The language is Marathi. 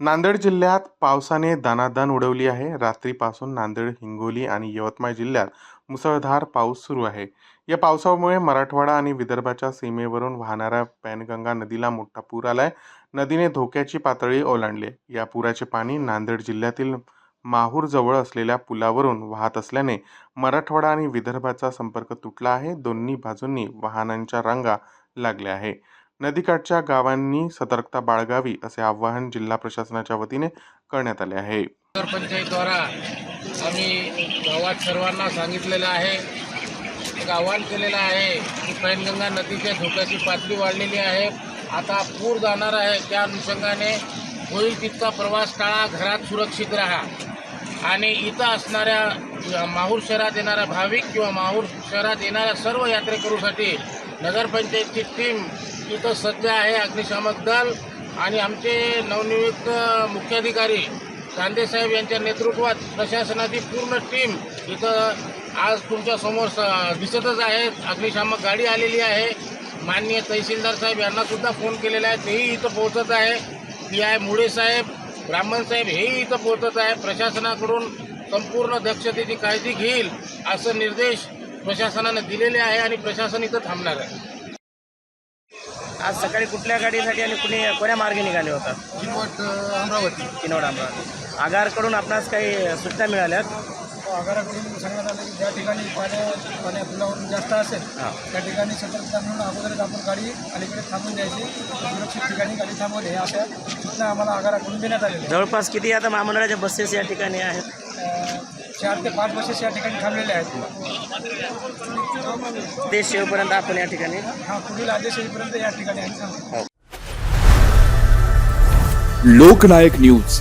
नांदेड जिल्ह्यात पावसाने दानादान उडवली आहे. रात्रीपासून नांदेड हिंगोली आणि यवतमाळ जिल्ह्यात मुसळधार पाऊस सुरू आहे. या पावसामुळे मराठवाडा आणि विदर्भाच्या सीमेवरून वाहणाऱ्या पॅनगंगा नदीला मोठा पूर आलाय. नदीने धोक्याची पातळी ओलांडली. या पुराचे पाणी नांदेड जिल्ह्यातील माहूर जवळ असलेल्या पुलावरून वाहत असल्याने मराठवाडा आणि विदर्भाचा संपर्क तुटला आहे. दोन्ही बाजूंनी वाहनांच्या रांगा लागल्या आहे. नदीकाठच्या गावांनी सतर्कता बाळगावी असे आवाहन जिल्हा प्रशासनाच्या वतीने करण्यात आले आहे. नगरपंचायतद्वारा आम्ही गावात सर्वांना सांगितलेलं आहे एक आवाहन केलेलं आहे की पैनगंगा नदीच्या धोक्याची पातळी वाढलेली आहे. आता पूर जाणार आहे त्या अनुषंगाने होईल तितका प्रवास टाळा घरात सुरक्षित राहा. आणि इथं असणाऱ्या माहूर शहरात येणाऱ्या भाविक किंवा माहूर शहरात येणाऱ्या सर्व यात्रेकरूसाठी नगरपंचायतची टीम इथं सज्ज आहे अग्निशामक दल आणि आमचे नवनियुक्त मुख्याधिकारी कांदेसाहेब यांच्या नेतृत्वात प्रशासनाची पूर्ण टीम इथं आज तुमच्यासमोर स- दिसतच आहेत अग्निशामक गाडी आलेली आहे. माननीय तहसीलदार साहेब यांनासुद्धा फोन केलेला आहे. तेही इथं पोहोचत आहे. पी आय मुळे साहेब ब्राह्मण साहेब हेही इथं पोहोचत आहे. प्रशासनाकडून संपूर्ण दक्षतेची काळजी घेईल असं निर्देश प्रशासनानं दिलेले आहे आणि प्रशासन इथं थांबणार आहे. आज सकाळी कुठल्या गाडीसाठी आणि कुणी कोण्या मार्गे निघाले होता? किनवट अमरावती. किनवड अमरावती. आगारकडून आपणास काही सूचना मिळाल्यात? आगाराकडून सांगण्यात आलं की ज्या ठिकाणी पाण्या पाण्या पुलावरून जास्त असेल हां. त्या ठिकाणी सतर्कता म्हणून अगोदरच आपण गाडी अलीकडे थांबून द्यायची. सुरक्षित ठिकाणी गाडी थांबवली अशा सूचना आम्हाला आगाराकडून देण्यात आलेल्या. जवळपास किती आता महामंडळाच्या बसेस या ठिकाणी आहेत? चार ते पाच बसेस या ठिकाणी थांबलेल्या आहेत. ते शेवपर्यंत आपण या ठिकाणी हा पुढील आदेश येईपर्यंत या ठिकाणी लोकनायक न्यूज.